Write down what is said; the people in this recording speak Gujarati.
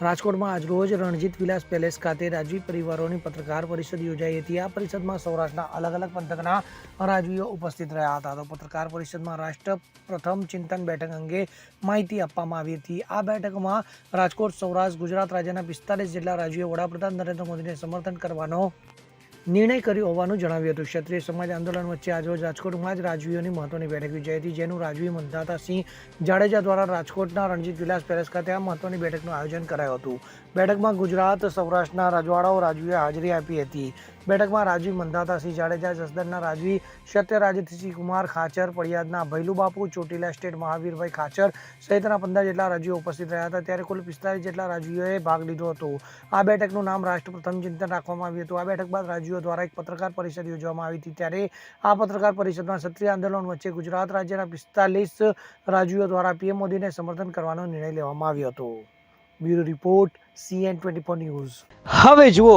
રાજકોટમાં આજરોજ રણજીત વિલાસ પેલેસ ખાતે રાજવી પરિવારોની પત્રકાર પરિષદ યોજાઈ હતી. આ પરિષદમાં સૌરાષ્ટ્રના અલગ અલગ પંથકના રાજવીઓ ઉપસ્થિત રહ્યા હતા. તો પત્રકાર પરિષદમાં રાષ્ટ્ર પ્રથમ ચિંતન બેઠક અંગે માહિતી આપવામાં આવી હતી. આ બેઠકમાં રાજકોટ, સૌરાષ્ટ્ર, ગુજરાત રાજ્યના પિસ્તાલીસ જેટલા રાજવીઓ વડાપ્રધાન નરેન્દ્ર મોદીને સમર્થન કરવાનો નિર્ણય કર્યો હોવાનું જણાવ્યું હતું. ક્ષત્રિય સમાજ આંદોલન વચ્ચે આજરોજ રાજકોટમાં જ રાજવીઓની મહત્વની બેઠક યોજાઈ હતી, જેનું રાજવી મંદાતા સિંહ જાડેજા દ્વારા રાજકોટના રણજીત વિલાસ પેલેસ ખાતે આ મહત્વની બેઠકનું આયોજન કરાયું હતું. બેઠકમાં ગુજરાત, સૌરાષ્ટ્રના રજવાડાઓ રાજવીએ હાજરી આપી હતી. બેઠકમાં રાજવી મંધાતાસિંહ જાડેજા જસદનના રાજવી સત્યરાજસિંહ કુમાર ખાચર પડિયાદના ભૈલુબાપુ, ચોટીલા સ્ટેટ મહાવીરભાઈ ખાચર સહિતના પંદર જેટલા રાજવીઓ ઉપસ્થિત રહ્યા હતા. ત્યારે કુલ પિસ્તાલીસ જેટલા રાજવીઓએ ભાગ લીધો હતો. આ બેઠકનું નામ રાષ્ટ્ર પ્રથમ ચિંતન રાખવામાં આવ્યું હતું. આ બેઠક બાદ રાજવીઓ દ્વારા એક પત્રકાર પરિષદ યોજવામાં આવી હતી. ત્યારે આ પત્રકાર પરિષદમાં ક્ષત્રિય આંદોલન વચ્ચે ગુજરાત રાજ્યના પિસ્તાલીસ રાજવીઓ દ્વારા પીએમ મોદીને સમર્થન કરવાનો નિર્ણય લેવામાં આવ્યો હતો. Bureau report, CN twenty four news. હવે જુઓ